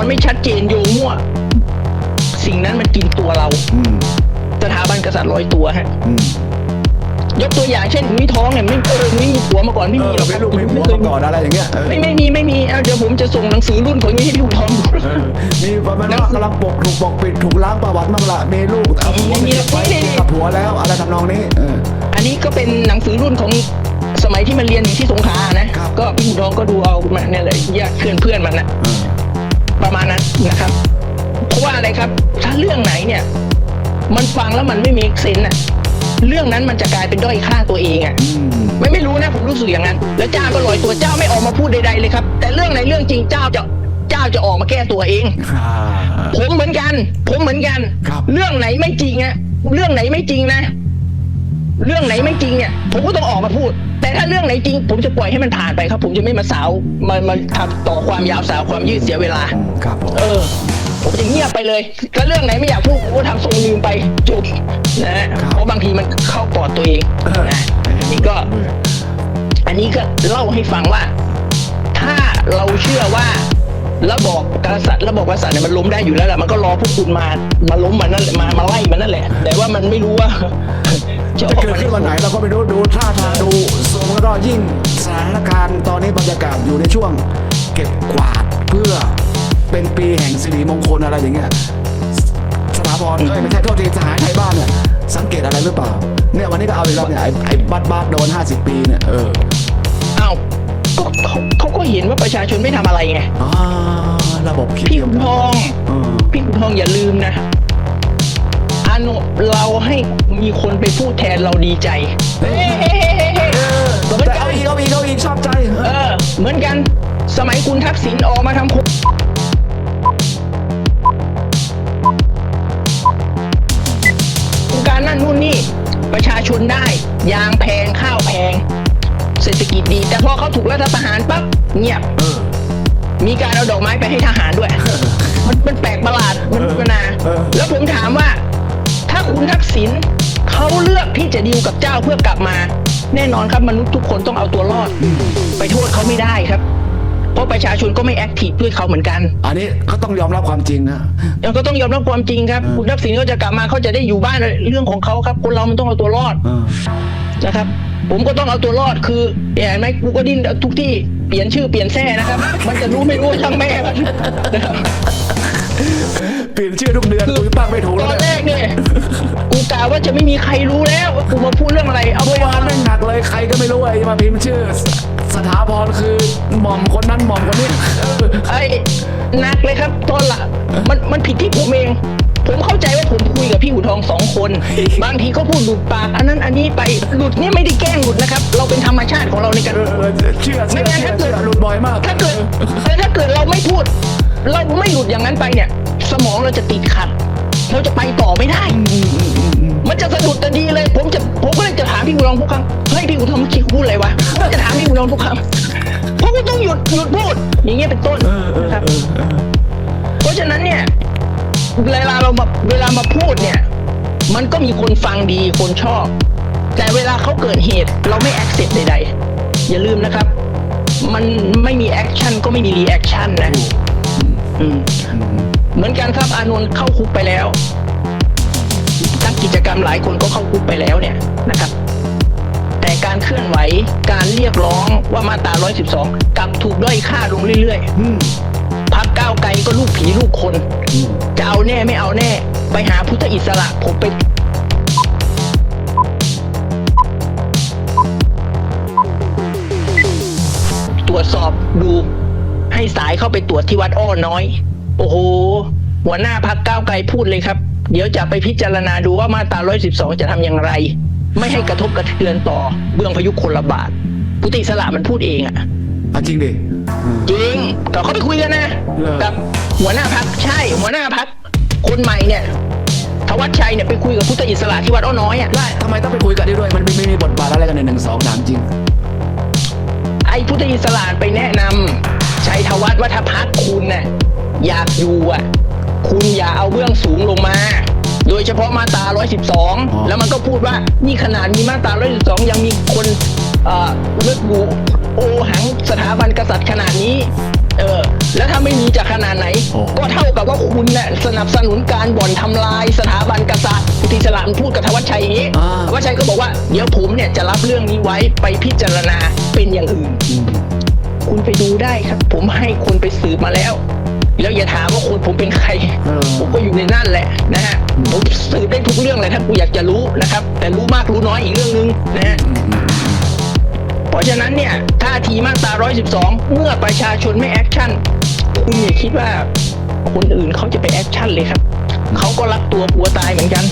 รไม่ชัดเจนโยงมั่ว สิ่งนั้นมันกินตัวเราอืมสถาบันกษัตริย์ร้อยตัวฮะ อืมยกตัวอย่างเช่นมีท้องเนี่ยไม่เออไม่มีผัวมาก่อนไม่เอมีอหรอกคไม่รับลูกไม่ผัวเคยมาก่อนอะไรอย่างเงี้ยเออไม่ไม่มีไม่มีเอาเดี๋ยวผมจะส่งหนังสือรุ่นของนี้ให้พี่ท้องดู เออมีประมาณว่ากำลังปกถูกปกปิดถูกล้างประวัติมั่งละมีลูกเอาผัวมีมีมีไปนี่นี่กับผัวแล้วอะไรทำนองนี้เออ อันนี้ก็เป็นหนังสือรุ่นของสมัยที่มันเรียนอยู่ที่สงขลานะครับ ก็พี่ท้องก็ดูเอามาเนี่ยเลยญาติเพื่อนเพื่อนมันนะเออ ประมาณนั้นนะครับ เพราะว่าอะไรครับ ถ้าเรื่องไหนเนี่ย มันฟังแล้วมันไม่มีเซนน่ะเรื่องนั้นมันจะกลายเป็นด้อยค่าตัวเองอะอืมไม่ไม่รู้นะผมรู้สึกอย่างนั้น แล้วเจ้าก็ลอยตัวเจ้าไม่ออกมาพูดใดๆเลยครับ แต่เรื่องไหนเรื่องจริงเจ้าจะเจ้าจะออกมาแก้ตัวเองอ่าผมเหมือนกัน ผมเหมือนกันครับเรื่องไหนไม่จริงอะเรื่องไหนไม่จริงนะ เรื่องไหนไม่จริงเนี่ย ผมก็ต้องออกมาพูด แต่ถ้าเรื่องไหนจริง ผมจะปล่อยให้มันผ่านไปครับ ผมจะไม่มาสาวมามาทำต่อความยาวสาวความยืดเสียเวลาอืมครับผมเออ ผมจะเงียบไปเลยถ้าเรื่องไหนไม่อยากพูดผมก็ทำทรงลืมไปจบนะฮะเพราะบางทีมันเข้าปอดตัวเองนะอันนี้ก็ อันนี้ก็เล่าให้ฟังว่า ถ้าเราเชื่อว่าระบอบกษัตริย์ระบอบกษัตริย์เนี่ยมันล้มได้อยู่แล้วแหละมันก็รอพวกคุณมามาล้มมันนั่นแหละมามาไล่มันนั่นแหละ แต่ว่ามันไม่รู้ว่า จะอจะอกเกิดมาขึ้นวันไหนเราก็ไม่รู้ดูท่าทางดูทรงแล้วก็ยิ่งสถานการณ์ตอนนี้บรรยากาศอยู่ในช่วง เก็บกวาดเพื่อเป็นปีแห่งสิริมงคลอะไรอย่างเงี้ยสถาพรเอ้ยไม่ใช่โทษทีสหายไทยบ้านเนี่ยสังเกตอะไรหรือเปล่า เนี่ยวันนี้ก็เอาอีกแล้วเนี่ยไอ้ไอ้บัตบัตโดน 50 ปีเนี่ยเออเอ้าก็เขาเขาก็เห็นว่าประชาชนไม่ทำอะไรไงอ่าระบบคิดพี่เดียวขุนกันทอง เออ พี่ขุนทองอย่าลืมนะ อานุเราให้มีคนไปพูดแทนเราดีใจเฮ้เฮ้เฮ้เฮ้เฮ้เหมือนแต่กัเอานอีกเอาอีกเอาอีกชอบใจเออ เหมือนกัน สมัยคุณทักษิณออกมาทำโคโครงการนั่นนู่นนี่ ประชาชนได้ ยางแพงข้าวแพง เศรษฐกิจดี แต่พอเขาถูกรัฐประหารปั๊บเงียบ เออ มีการเอาดอกไม้ไปให้ทหารด้วย มันมันแปลกประหลาดมันนานา เออ แล้วผมถามว่า คุณทักษิณเขาเลือกที่จะดีลกับเจ้าเพื่อกลับมา แน่นอนครับมนุษย์ทุกคนต้องเอาตัวรอด ไปโทษเขาไม่ได้ครับ เพราะประชาชนก็ไม่แอคทีฟด้วยเขาเหมือนกันอันนี้เขาต้องยอมรับความจริงนะยังก็ต้องยอมรับความจริงครับเออคุณทักษิณก็จะกลับมาเขาจะได้อยู่บ้านเรื่องของเขาครับ คนเรามันต้องเอาตัวรอดเออนะครับ ผมก็ต้องเอาตัวรอดคือเห็นไหมกูก็ดิ้นทุกที่เปลี่ยนชื่อเปลี่ยนแท้นะครับ มันจะรู้ไม่รู้ช่างแม่มันนะครับ เปลี่ยนชื่อทุกเดือนกูตั้งไม่ถูกตแล้วอนเนี่ย แรกเนี่ย กูกล่าวว่าจะไม่มีใครรู้แล้วว่ากูมาพูดเรื่องอะไร เอาเมื่ไว้อวานแม่งหนักเลยใครก็ไม่รู้ไอ้มาพิมพ์ชื่อ สถาพรคือหม่อมคนนั้นหม่อมคนนี้เออไอ้หนักเลยครับตอนละมันมันผิดที่ผมเอง ผมเข้าใจว่าผมคุยกับพี่หูทองสองคน บางทีเขาพูดหลุดปาก อันนั้นอันนี้ไปหลุดเนี่ยไม่ได้แกล้งหลุดนะครับ เราเป็นธรรมชาติของเราในการเออเออเชื่อเชื่อไม่งั้นเชื่อถ้าเกิดเชื่อหลุดบ่อยมาก ถ้าเกิดแต่ถ้าเกิดเราไม่พูด เราไม่หลุดอย่างนั้นไปเนี่ย สมองเราจะติดขัด เราจะไปต่อไม่ได้ มันจะสะดุดทันทีเลย ผมจะผมก็เลยจะถามพี่กุลองทุกครั้งเฮ้ยพี่กุลองเมื่อกี้พูดอะไรวะผมก็จะถามพี่กุลองทุกครั้งเพราะกูต้องหยุดหยุดพูด อย่างเงี้ยเป็นต้นเออเออนะครับเออเออเพราะฉะนั้นเนี่ย เวลาเรามาเวลามาพูดเนี่ย มันก็มีคนฟังดีคนชอบ แต่เวลาเขาเกิดเหตุเราไม่แอคเซปใดๆ อย่าลืมนะครับ มันไม่มีแอคชั่นก็ไม่มีรีแอคชั่นนะอืมเหมือนกันครับอานนท์เข้าคุกไปแล้วนั กิจกรรมหลายคนก็เข้าคุกไปแล้วเนี่ยนะครับ แต่การเคลื่อนไหวการเรียกร้องว่ามาตรา 112กลับถูกด้อยค่าลงเรื่อยๆพักก้าวไกลก็ลูกผีลูกคน จะเอาแน่ไม่เอาแน่ ไปหาพุทธอิสระผมไปตรวจสอบดูให้สายเข้าไปตรวจที่วัดอ้อน้อย โอ้โห หัวหน้าพักก้าวไกลพูดเลยครับ เดี๋ยวจะไปพิจารณาดูว่ามาตรา112 จะทำอย่างไร ไม่ให้กระทบกระเทือนต่อเบื้องพยุคนละบาทพุทธอิสระมันพูดเองอะอะจริงดิอืมจริงก็เขาไปคุยกันนะเหรอกับหัวหน้าพักใช่หัวหน้าพักคนใหม่เนี่ยทวัชชัยเนี่ยไปคุยกับพุทธอิสระที่วัดอ้อน้อยอะได้ทำไมต้องไปคุยกันด้วย มันไม่ไม่มีบทบาทอะไรกันในหนึ่งสองถามจริง ไอ้พุทธอิสระไปแนะนำชัยธวัฒน์ว่าถ้าพักคุณน่ะอยากอยู่อะ คุณอย่าเอาเบื้องสูงลงมา โดยเฉพาะมาตรา 112 แล้วมันก็พูดว่านี่ขนาดมีมาตรา 112 ยังมีคนเอ่อเลือดบูโอหังสถาบันกษัตริย์ขนาดนี้ เออ แล้วถ้าไม่มีจะขนาดไหนโอ้ก็เท่ากับว่าคุณเนี่ยสนับสนุนการบ่อนทำลายสถาบันกษัตริย์พุทธิสลามพูดกับธวัชชัยอย่างนี้อ่าธวัชชัยก็บอกว่าเดี๋ยวผมเนี่ยจะรับเรื่องนี้ไว้ไปพิจารณาเป็นอย่างอื่นอืมคุณไปดูได้ครับ ผมให้คนไปสืบมาแล้ว แล้วอย่าถามว่าคนผมเป็นใครเออผมก็อยู่ในนั่นแหละนะฮะผมสืบได้ทุกเรื่องเลยถ้ากูอยากจะรู้นะครับ แต่รู้มากรู้น้อยอีกเรื่องนึงนะฮะอืมอืมเพราะฉะนั้นเนี่ยท่าทีมาตรา 112 เมื่อประชาชนไม่แอคชั่น คุณอย่าคิดว่าคนอื่นเขาจะไปแอคชั่นเลยครับ เขาก็รักตัวกลัวตายเหมือนกัน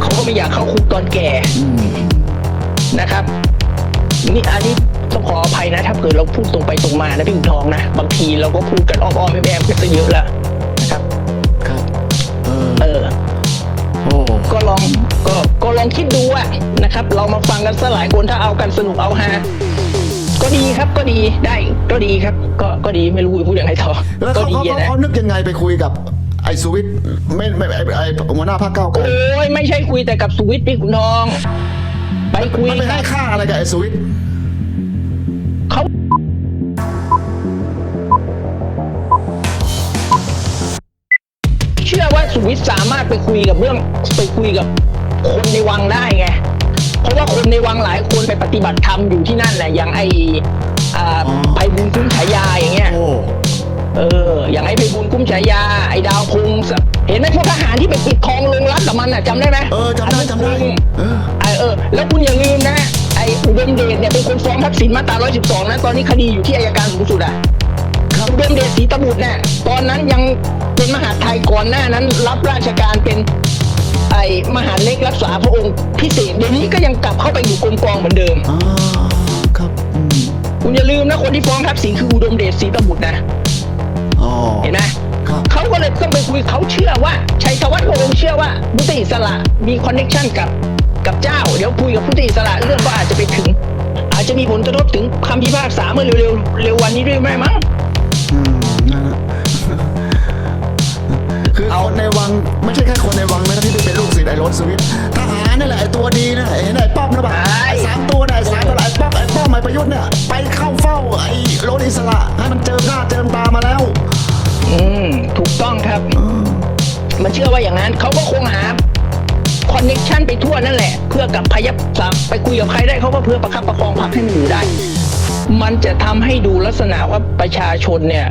เขาก็ไม่อยากเข้าคุกตอนแก่อืมนะครับนี่อันนี้ ต้องขออภัยนะ ถ้าเกิดเราพูดตรงไปตรงมานะพี่อุทองนะ บางทีเราก็พูดกันอ้อมๆแอบๆกันซะเยอะแล้วนะครับครับเออเออโอ้ก็ลองก็ก็ลองคิดดูอะนะครับ เรามาฟังกันสหลายคนถ้าเอากันสนุกเอาฮาก็ดีครับก็ดีได้ก็ดีครับ ก็ก็ดีไม่รู้จะพูดยังไงต่อแล้วก็เขาดีเขาอะนะเขานึกยังไงไปคุยกับไอ้สุวิทย์ไม่ไม่ไอ้ไอ้หัวหน้าพรรคเก้าวไกลโอ้ยไม่ใช่คุยแต่กับสุวิทย์พี่ขุนทอง ไปคุยมันไปให้ค่าอะไรกับไอ้สุวิท เชื่อว่าสุวิทย์สามารถไปคุยกับเรื่องไปคุยกับคนในวังได้ไง เพราะว่าคนในวังหลายคนไปปฏิบัติธรรมอยู่ที่นั่นแหละอย่างไอ้อ่าไพบุญคุ้มฉายาอย่างเงี้ยโอ้เออ อย่างไอ้ไพบุญคุ้มฉายาไอ้ดาวพงศ์เห็นไหมพวกทหารที่ไปปิดทองลงรักกับมันอะจำได้ไหมเออจำได้จำได้เออไอเออ แล้วคุณอย่าลืมนะไอ้อุดมเดชเนี่ยเป็นคนฟ้องทักษิณมาตรา112นะตอนนี้คดีอยู่ที่อายการสูงสุดอะครับอุดมเดชศรีตบุตรเนี่ยตอนนั้นยัง เป็นมหาดไทยก่อนหน้านั้น รับราชการเป็นไอ้มหาดเล็กรักษาพระองค์พิเศษเดี๋ยวนี้ก็ยังกลับเข้าไปอยู่กรมกองเหมือนเดิมอ่าครับอืมคุณอย่าลืมนะคนที่ฟ้องทักษิณคืออุดมเดชศรีตบุตรนะ อ๋อ เห็นไหมครับ เขาก็เลยต้องไปคุยเขาเชื่อว่าชัยธวัฒน์พระองค์เชื่อว่าพุทธอิสระมีคอนเนคชันกับกับเจ้า เดี๋ยวคุยกับพุทธอิสระเรื่องก็อาจจะไปถึง อาจจะมีผลกระทบถึงคำพิพากษาเมื่อเร็วๆเร็ววันนี้ด้วยไหมมั้ง เอาคนในวังไม่ใช่แค่คนในวังนะที่ได้เป็นลูกศิษย์ไอ้รถสวิตทหารนี่แหละไอ้ตัวดีนะเห็นไอ้ป้อมนะบ่าไอ้สามตัวนะไอ้สามตัวไอ้ป้อมไอ้ป้อมไอ้ประยุทธ์เนี่ยไปเข้าเฝ้าไอ้รถอิสระให้มันเจอหน้าเจอตามาแล้ว อืมถูกต้องครับ มันเชื่อว่าอย่างนั้นเขาก็คงหาคอนเนคชันไปทั่วนั่นแหละ เพื่อกับพยับสามไปคุยกับใครได้เขาก็เพื่อประคับประคองพรรคให้มันอยู่ได้ มันจะทำให้ดูลักษณะว่าประชาชนเนี่ย